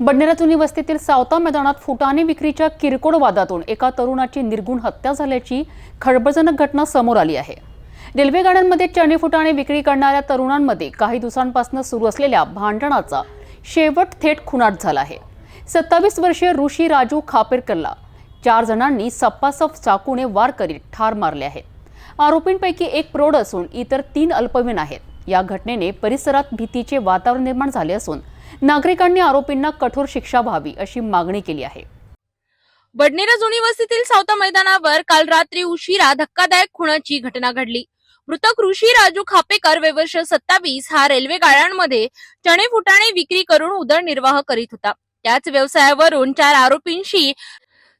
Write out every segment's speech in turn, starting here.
बडनेरा जुनी वस्तीतील सावता मैदानात फुटाणे विक्रीच्या किरकोळ वादातून एका तरुणाची निर्गुण हत्या झाल्याची खळबळजनक घटना समोर आली आहे. रेल्वे गाड्यांमध्ये चणे फुटाणे विक्री करणाऱ्या तरुणांमध्ये काही दिवसांपासून सुरू असलेल्या भांडणाचा शेवट थेट खुनाट झाला आहे. सत्तावीस वर्षीय ऋषी राजू खापेरकरला चार जणांनी सप्पासप चाकूने वार करीत ठार मारले आहेत आरोपींपैकी एक प्रौढ असून इतर तीन अल्पवयीन आहेत. या घटनेने परिसरात भीतीचे वातावरण निर्माण झाले असून नागरिकांनी आरोपींना कठोर शिक्षा व्हावी अशी मागणी केली आहे. बडनेरा जुनी वस्तीतील सावता मैदानावर काल रात्री उशिरा धक्कादायक खुनाची घटना घडली. मृतक ऋषी राजू खापेकर वयवर्ष सत्तावीस हा रेल्वे गाड्यांमध्ये चणे फुटाणे विक्री करून उदरनिर्वाह करीत होता. त्याच व्यवसायावरून चार आरोपींशी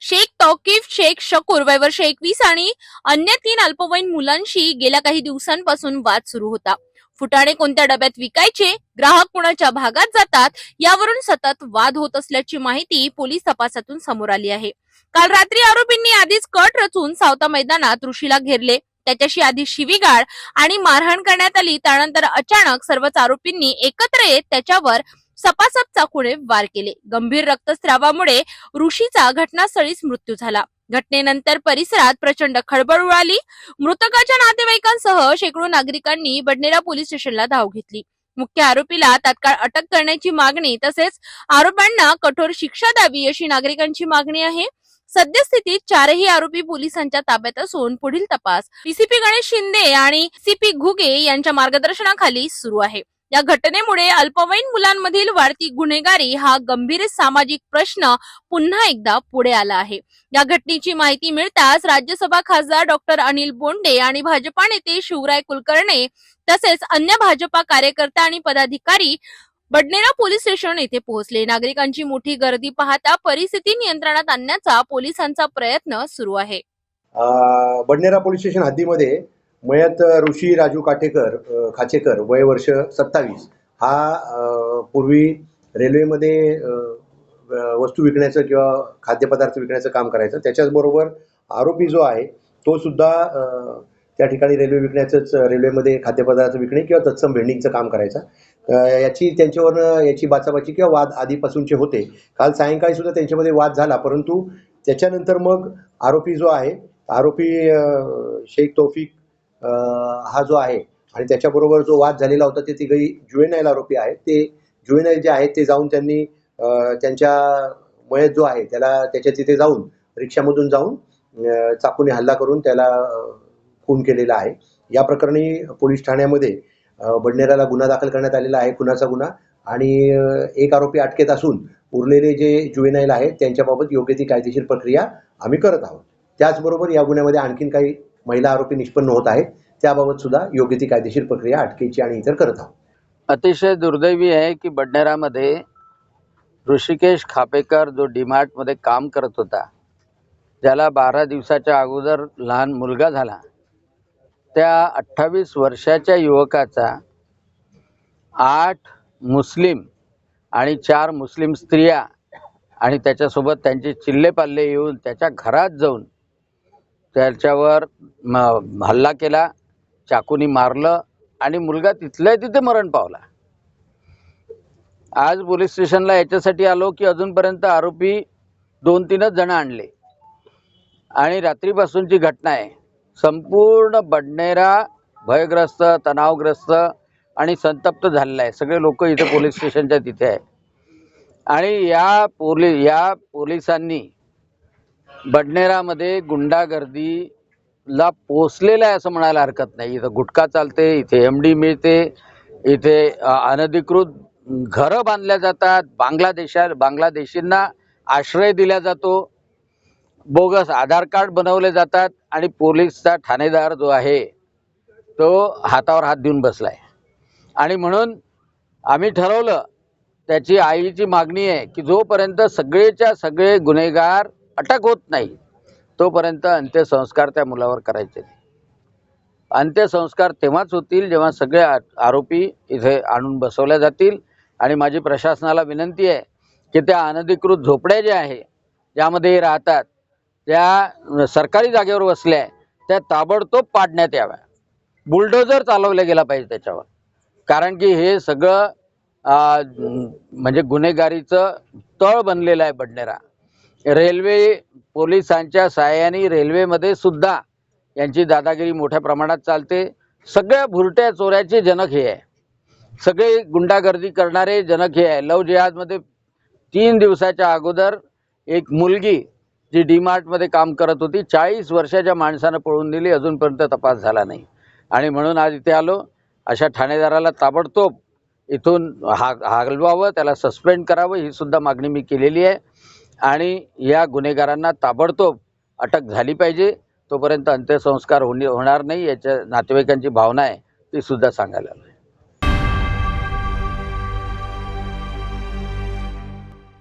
शेख तौकीफ शेख शकूर वय वर्ष एकवीस आणि अन्य तीन अल्पवयीन मुलांशी गेल्या काही दिवसांपासून वाद सुरू होता. फुटाणे कोणत्या डब्यात विकायचे ग्राहक कुणाच्या भागात जातात यावरून सतत वाद होत असल्याची माहिती पोलीस तपासातून समोर आली आहे. काल रात्री आरोपींनी आधीच कट रचून सावता मैदानात ऋषीला घेरले. त्याच्याशी आधी शिवीगाळ आणि मारहाण करण्यात आली. त्यानंतर अचानक सर्वच आरोपींनी एकत्र येत त्याच्यावर सपासप चाकूने वार केले. गंभीर रक्तस्रावामुळे ऋषीचा घटनास्थळीच मृत्यू झाला. घटनेनंतर परिसरात प्रचंड खळबळ उडाली. मृतकाच्या नातेवाईकांसह शेकडो नागरिकांनी बडनेरा पोलीस स्टेशनला धाव घेतली. मुख्य आरोपीला तात्काळ अटक करण्याची मागणी तसेच आरोपांना कठोर शिक्षा द्यावी अशी नागरिकांची मागणी आहे. सद्यस्थितीत चारही आरोपी पोलिसांच्या ताब्यात असून पुढील तपास पीसीपी गणेश शिंदे आणि सीपी घुगे यांच्या मार्गदर्शनाखाली सुरू आहे. या घटनेमुळे अल्पवयीन मुलांमधील वाढती गुन्हेगारी हा गंभीर सामाजिक प्रश्न पुन्हा एकदा पुढे आला आहे. या घटनेची माहिती मिळताच राज्यसभा खासदार डॉक्टर अनिल बोंडे आणि भाजपा नेते शिवराय कुलकर्णी तसेच अन्य भाजपा कार्यकर्ता आणि पदाधिकारी बडनेरा पोलीस स्टेशन येथे पोहोचले. नागरिकांची मोठी गर्दी पाहता परिस्थिती नियंत्रणात आणण्याचा पोलिसांचा प्रयत्न सुरू आहे. बडनेरा पोलीस स्टेशन हद्दीमध्ये मयत ऋषी राजू काटेकर खाचेकर वय वर्ष सत्तावीस. हा पूर्वी रेल्वेमध्ये वस्तू विकण्याचं किंवा खाद्यपदार्थ विकण्याचं काम करायचं. त्याच्याचबरोबर आरोपी जो आहे तो सुद्धा त्या ठिकाणी रेल्वे विकण्याचंच रेल्वेमध्ये खाद्यपदार्थ विकणे किंवा तत्सम भेंडिंगचं काम करायचं. याची त्यांच्यावरनं याची बाचाबाची किंवा वाद आधीपासूनचे होते. काल सायंकाळी सुद्धा त्यांच्यामध्ये वाद झाला परंतु त्याच्यानंतर मग आरोपी जो आहे आरोपी शेख तौफिक हा जो आहे आणि त्याच्याबरोबर जो वाद झालेला होता ते तिघही जुएनाईल आरोपी आहेत. ते जुएनाईल जे आहेत ते जाऊन त्यांनी त्यांच्या मयत जो आहे त्याला त्याच्या तिथे जाऊन रिक्षामधून जाऊन चाकूने हल्ला करून त्याला खून केलेला आहे. या प्रकरणी पोलीस ठाण्यामध्ये बडनेराला गुन्हा दाखल करण्यात आलेला आहे खुनाचा गुन्हा. आणि एक आरोपी अटकेत असून उरलेले जे जुएनाईल आहेत त्यांच्याबाबत योग्य ती कायदेशीर प्रक्रिया आम्ही करत आहोत. त्याचबरोबर या गुन्ह्यामध्ये आणखीन काही महिला आरोपी निष्पन्न होत आहेत. त्याबाबत सुद्धा योग्य ती कायदेशीर प्रक्रिया अटकेची आणि इतर करत आहोत. अतिशय दुर्दैवी आहे की बडनेरामध्ये ऋषिकेश खापेकर जो डीमार्टमध्ये काम करत होता ज्याला बारा दिवसाच्या अगोदर लहान मुलगा झाला त्या अठ्ठावीस वर्षाच्या युवकाचा आठ मुस्लिम आणि चार मुस्लिम स्त्रिया आणि त्याच्यासोबत त्यांचे चिल्ले पाल्ले येऊन त्याच्या घरात जाऊन त्याच्यावर हल्ला केला चाकूनी मारलं आणि मुलगा तिथल्या तिथे मरण पावला. आज पोलीस स्टेशनला याच्यासाठी आलो की अजूनपर्यंत आरोपी दोन तीनच जण आणले. आणि रात्रीपासूनची घटना आहे. संपूर्ण बडनेरा भयग्रस्त तणावग्रस्त आणि संतप्त झालेला आहे. सगळे लोक इथे पोलीस स्टेशनच्या तिथे आहे आणि या पोली या पोलिसांनी बडनेरामध्ये गुंडागर्दीला पोचलेलं आहे असं म्हणायला हरकत नाही. इथं गुटखा चालते इथे एम डी मिळते इथे अनधिकृत घरं बांधल्या जातात बांगलादेशा बांगलादेशींना आश्रय दिला जातो. बोगस आधार कार्ड बनवले जातात आणि पोलीसचा ठाणेदार जो आहे तो हातावर हात देऊन बसलाय. आणि म्हणून आम्ही ठरवलं त्याची आईची मागणी आहे की जोपर्यंत सगळेच्या सगळे गुन्हेगार अटक होत नाही. तोपर्यंत अंत्यसंस्कार त्या मुलावर करायचे नाही. अंत्यसंस्कार तेव्हाच होतील जेव्हा सगळे आरोपी इथे आणून बसवल्या जातील. आणि माझी प्रशासनाला विनंती आहे की त्या अनधिकृत झोपड्या ज्या आहे ज्यामध्ये राहतात त्या सरकारी जागेवर वसल्या त्या ताबडतोब पाडण्यात याव्या. बुलडोजर चालवला गेला पाहिजे त्याच्यावर. कारण की हे सगळं म्हणजे गुन्हेगारीचं तळ बनलेलं आहे बडनेरा. रेल्वे पोलिसांच्या सहाय्याने रेल्वेमध्ये सुद्धा यांची दादागिरी मोठ्या प्रमाणात चालते. सगळ्या भुरट्या चोऱ्याचे जनक हे आहे. सगळे गुंडागर्दी करणारे जनक हे आहे. लव जिहादमध्ये तीन दिवसाच्या अगोदर एक मुलगी जी डीमार्टमध्ये काम करत होती चाळीस वर्षाच्या माणसानं पळून दिली अजूनपर्यंत तपास झाला नाही. आणि म्हणून आज इथे आलो. अशा ठाणेदाराला ताबडतोब इथून हा हलवावं त्याला सस्पेंड करावं ही सुद्धा मागणी मी केलेली आहे. आणि या गुन्हेगारांना ताबडतोब अटक झाली पाहिजे. तोपर्यंत अंत्यसंस्कार होणे होणार नाही याच्या नातेवाईकांची भावना आहे ती सुद्धा सांगायला हवी.